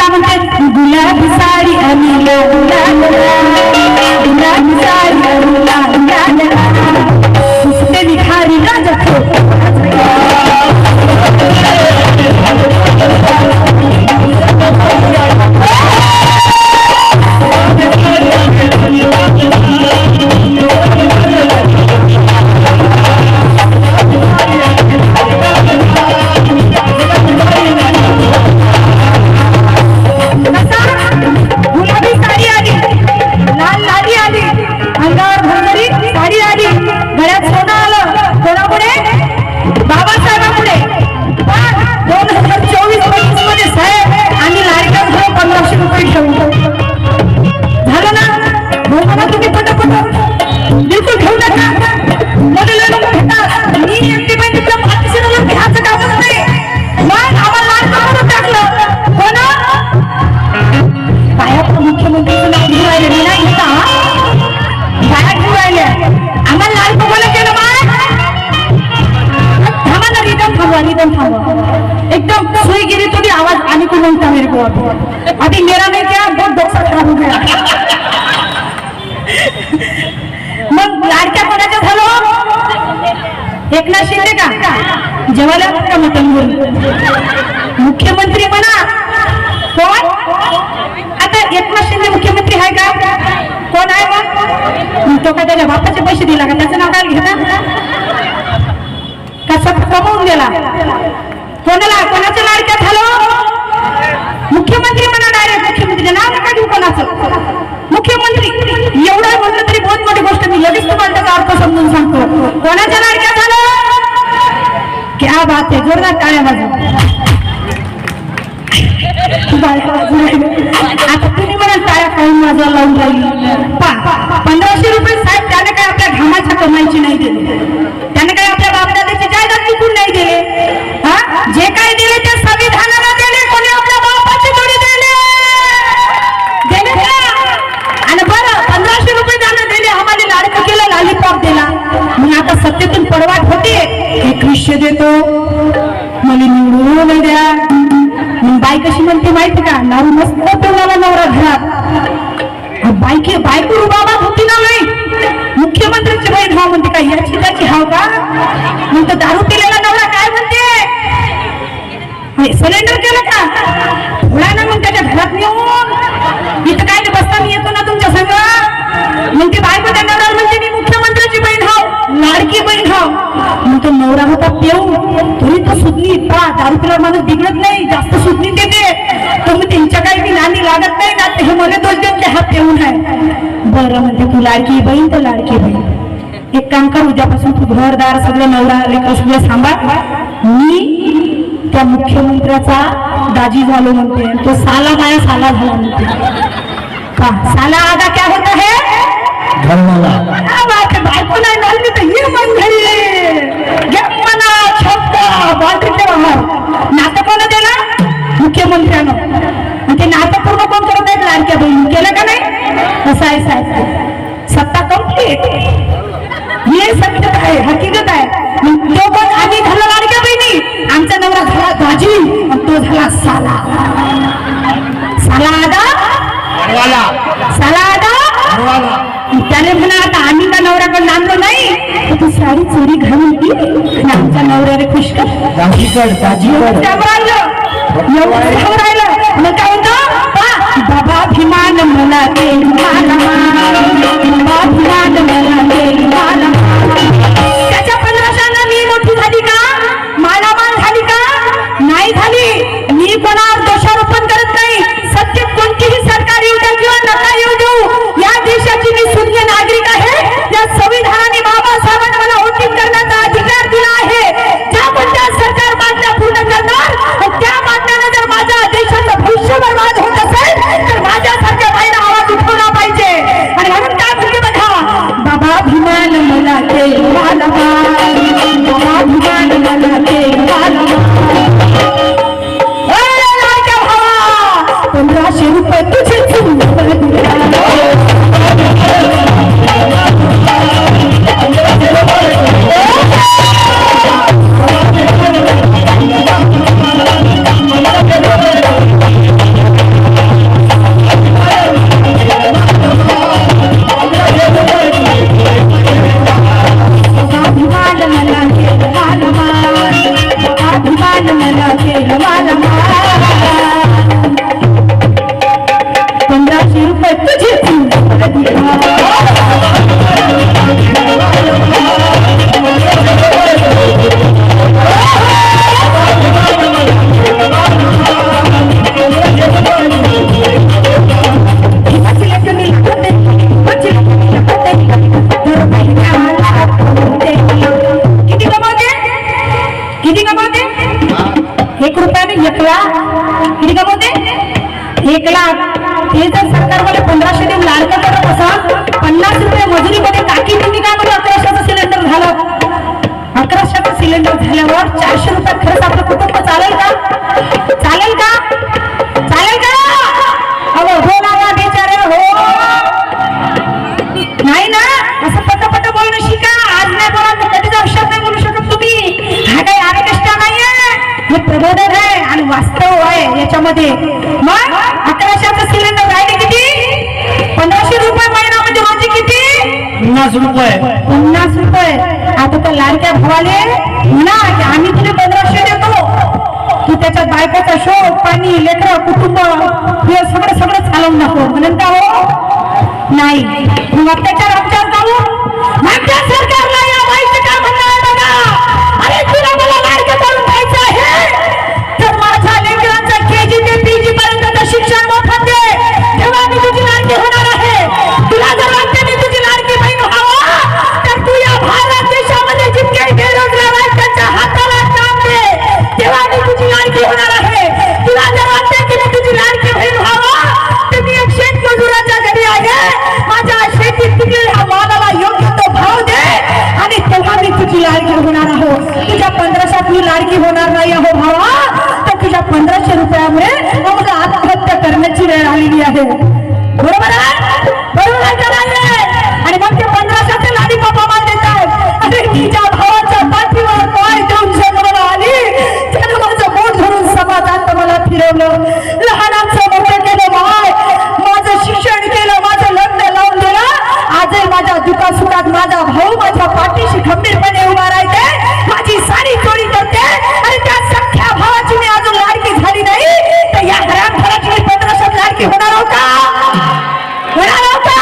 काय म्हणते गुलाबी साडी आणि लाल गुलाबी साडी आणि लाल. आवाज नहीं था मेरे को अभी अभी मेरा नहीं क्या बहुत दुख सकता हो गया मग लाडक्या कोणाच्या झालो एकनाथ शिंदे का? जेवायला का मटन मुख्यमंत्री म्हणा कोण आता एकनाथ शिंदे मुख्यमंत्री आहे का? कोण आहे? मग तो का त्याच्या बापाचे पैसे दिला का? त्याचं नाव काय घेता कसा कमवून गेला कोणाला? कोणाच्या लाडक्या झालो मुख्यमंत्री म्हणा डायरेक्ट मुख्यमंत्री नाव नका देऊ कोणाचं मुख्यमंत्री एवढं म्हटलं तरी बहुत मोठी गोष्ट मी लगेच तुम्हाला त्याचा अर्थ समजून सांगतो. कोणाच्या लाडक्या झालं? क्या बात आहे जोरदार टाळ्या वाजवा. आता तुम्ही म्हणाल टाळ्या खाऊन माझा लावून राहिली. पंधराशे रुपये साहेब त्याने काय आपल्या घामाच्या कमाईची नाही दिली. देतो. मला निवडून द्या. मग बाई कशी म्हणते माहिती का? नारू मस्त पेवणारा नवरा घरात. बायके बायको रुबाबा होती ना नाही मुख्यमंत्र्यांची बहीण हाव म्हणते का? याची त्याची हाव का? मग तो दारू पिलेला नवरा काय म्हणते? सिलेंडर केलं का? थोडा ना मग त्याच्या घरात नेऊन. इथं काय ते बसता मी येतो ना तुमच्या संग. मग बायको त्या नवरा म्हणते मी मुख्यमंत्र्याची बहीण हाव लाडकी बहीण हाव मग तो नवरा होता पेऊ तरी तो सुधनी पा दारू पिल्यावर माणूस बिघडत नाही. जास्त सुधनी देते. तर मग त्यांच्या काही बी नाणी लागत नाही ना ते मला दोष देत हा पेऊन आहे. बरं म्हणते तू लाडकी बहीण तर लाडकी बहीण. एक काम कर उद्यापासून तू घरदार सगळं नवरा लेकर सगळं सांभाळ. मी त्या मुख्यमंत्र्याचा दाजी झालो म्हणते आणि तो साला माया साला झाला म्हणते. का साला आगा क्या होता है? धर्माला. क्या बायको नाही झाली तर ये मन घरी. शब्द बाजूच्या नातं कोण दिला मुख्यमंत्र्यानं. आणि ते नातं पूर्ण कोण करत आहेत लाडक्या बहिणी? केलं का नाही? असं आहे साहेब सत्ता कंप्लीट साडी चोरी घालून ती आमच्या नवऱ्याने खुश कर. दाजीकड दाजीकड त्यावर राहिलं एवढं त्यावर राहिलं मग काय होतं? पहा, बाबा अभिमान मला ते बाबा अभिमान मला ते मध्ये. मग अकराशेचा सिलेंडर राहिले किती? पंधराशे रुपये महिना म्हणजे रोजी किती? पन्नास रुपये. पन्नास रुपये. आता त्या लाडक्या भावाले म्हणा की आम्ही तुला पंधराशे देतो. तू त्याच्या बायकाचा शोध पाणी लेकर कुटुंब हे सगळं सगळं चालवून नको म्हणून का हो? नाही. मग त्याच्या आमच्या त्यामुळे आम्हाला आत्महत्या करण्याची वेळ आलेली आहे. बरोबर आणि मग ते पंधराशे लाडीपापा मान देतात तिच्या भावाच्या पाठीवर पाय देऊन जन्माला आली. जन्माचं बोट धरून मला फिरवलं. लहानांचं मोठं केलं माय माझं शिक्षण केलं माझं लग्न लावून दिलं. आजही माझ्या दुखासुखात माझा भाऊ माझ्या पाठीशी खंबीरपणे उभा राहते. माझी सारी की होणार होता? होणार होता?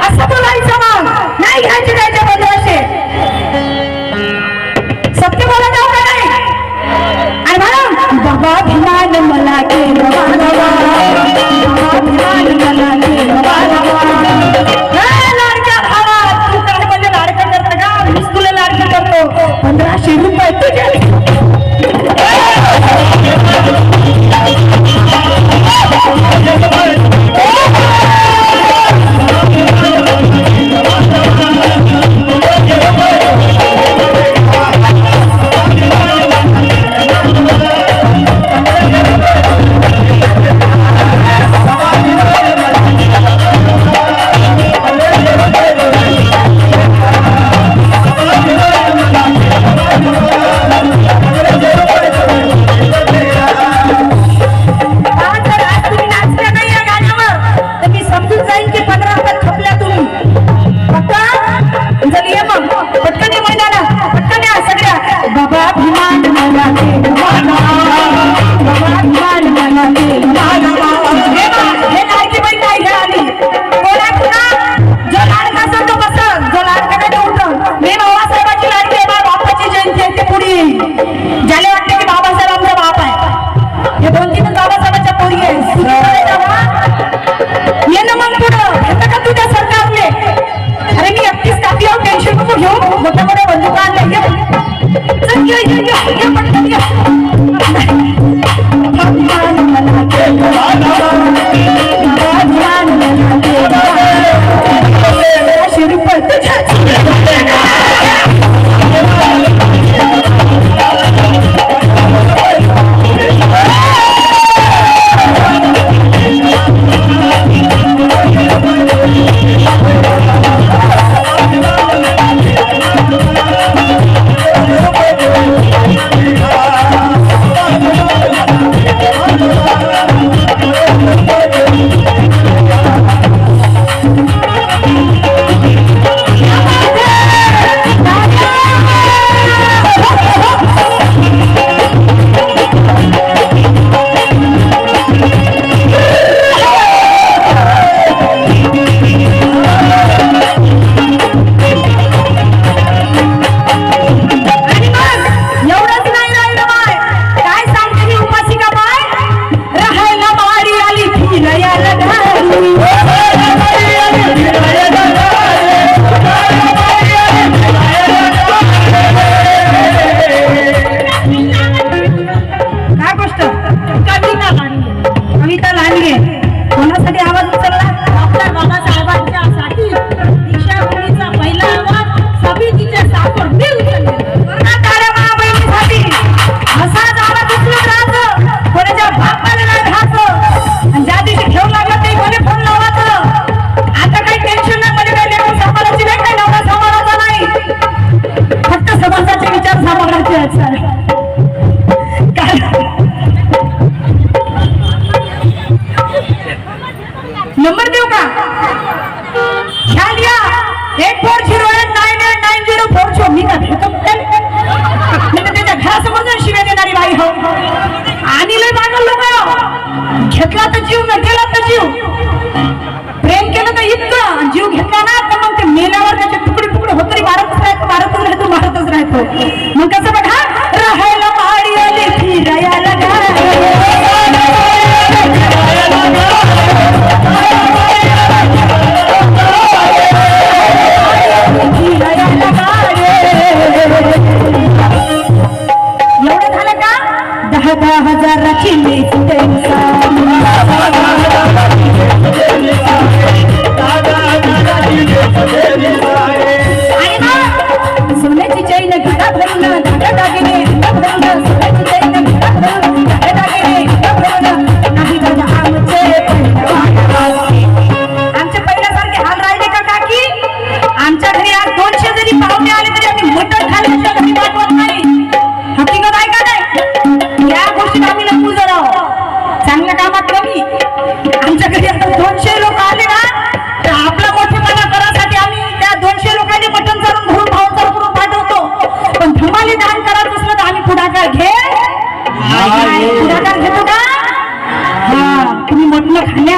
असं बोलायचं मग. नाही घ्यायचे त्याच्या बदलाचे सत्य बोलत आहोत आणि म्हणून बाबा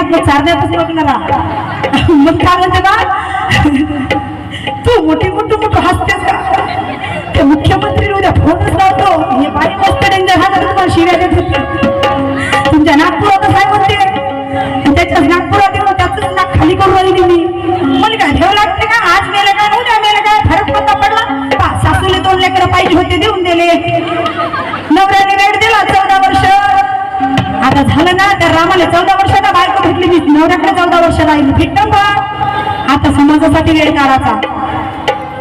मटण चारण्यातच बघणारा मग काय म्हणते बा? तू मोठी मोठं मोठं हसतेस का? ते मुख्यमंत्री उद्या फोनच लावतो. हे बाई मस्त डेंजर हा जरा तुम्हाला शिव्या देत होते. तुमच्या नागपुरात काय म्हणते. त्याच्याच नागपुरात येऊन त्याच नाक खाली करून आली मी. मला काय ठेव लागते का? आज मेलं काय उद्या मेलं काय? फरक कोणता पडला? पा, सासूले दोन लेकरं पाहिजे होते देऊन दिले. नवऱ्याने वेळ दिला चौदा वर्ष. आता झालं ना त्या रामाला चौदा वर्ष नवऱ्याकडे चौदा वर्ष राहिली फिट्टम का आता समाजासाठी वेळ काढायचा.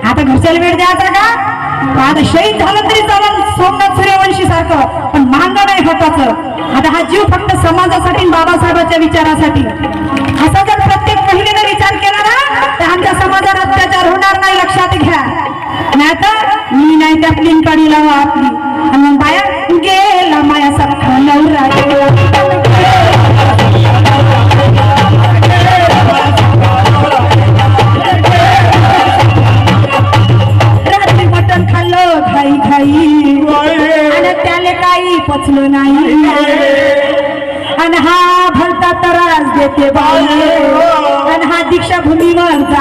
आता घरच्याला वेळ द्यायचा का? आता शहीद झालं तरी चालेल सोमनाथ सूर्यवंशी सारखं. पण मांग नाही होताच आता हा जीव फक्त समाजासाठी बाबासाहेबांच्या विचारासाठी. असा जर प्रत्येक महिलेने विचार केला ना तर आमच्या समाजावर अत्याचार होणार नाही लक्षात घ्या. नाहीतर मी नाही त्या प्लीन काढी लावा आपली आणि मग बाया गेला माया सारखा नवरा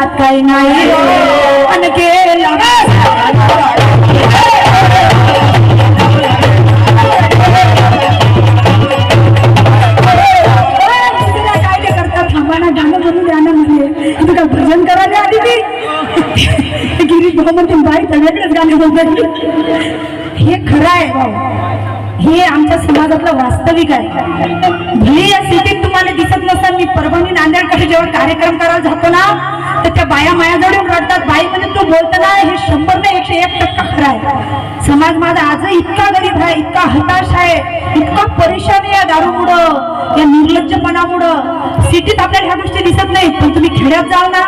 ना काही नाही भजन करायला मी गिरीश भाऊ म्हणते बाई सगळ्याकडेच बोलतात हे खरं आहे भाऊ. हे आमच्या समाजातलं वास्तविक आहे भले या सिटीत तुम्हाला दिसत नसतात मी परभणी नांदेडकडे जेव्हा कार्यक्रम करायला जातो ना तर त्या बाया माझ्याजवळ येऊन रडतात. बाई म्हणजे तू बोलतो ना हे शंभर ते एकशे एक टक्का खरं आहे. समाज माझा आजही इतका गरीब आहे इतका हताश आहे इतका परेशान आहे या दारूमुळं या निर्लज्जपणामुळं. सिटीत आपल्याला ह्या गोष्टी दिसत नाही पण तुम्ही खेड्यात जाल ना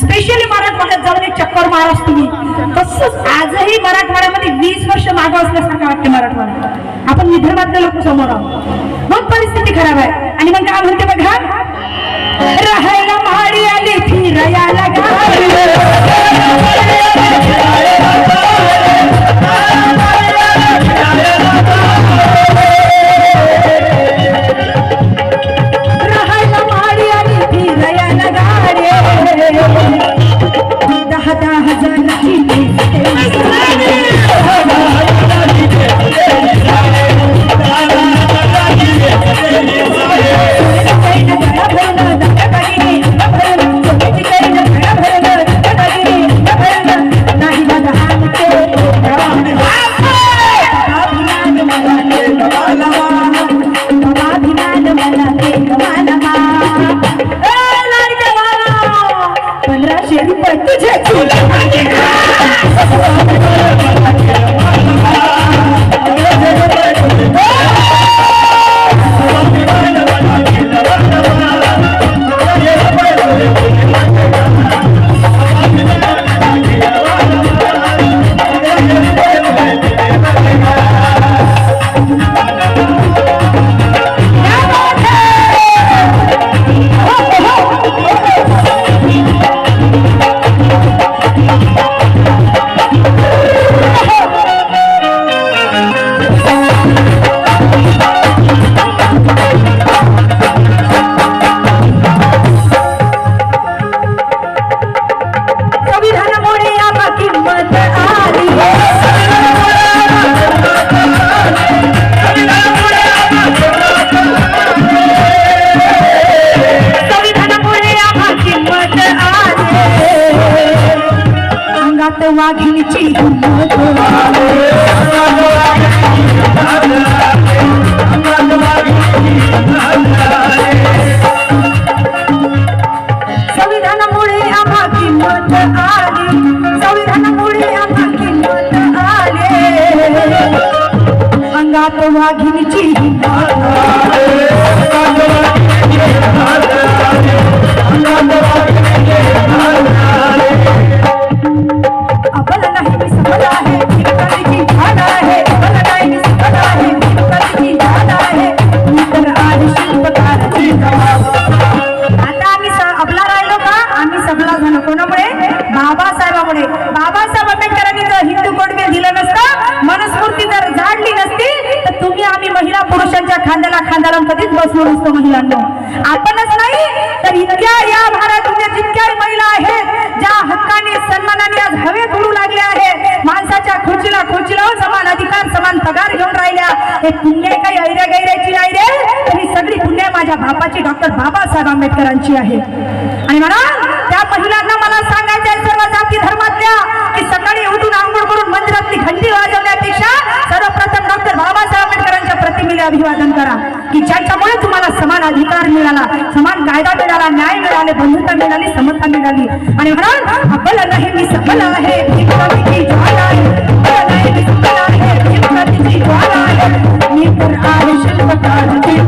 स्पेशली मराठवाड्यात जाऊन एक चक्कर मारास तुम्ही. तसंच आजही मराठवाड्यामध्ये वीस वर्ष मागं असल्यासारखं वाटते मराठवाडा. आपण विदर्भातले लोक समोर आहोत. मग परिस्थिती खराब आहे. आणि मग काय म्हणते बघा? आली वाघिणीची. बाबासाहेब आंबेडकरांची आहे. आणि म्हणा त्या महिलांना मला सांगायचं आहे सर्व जाती धर्मातल्या की सकाळी उठून आंघोळ करून मंदिरातली घंटी वाजवण्यापेक्षा सर्वप्रथम डॉक्टर बाबासाहेब आंबेडकरांच्या प्रतिमेला अभिवादन करा. की ज्याच्यामुळे तुम्हाला समान अधिकार मिळाला समान कायदा मिळाला न्याय मिळाले बंधुता मिळाली समता मिळाली. आणि म्हणून आपलं नाही मी सफल आहे नाही मी सफल आहे मी तर आहे शिल्पकाराची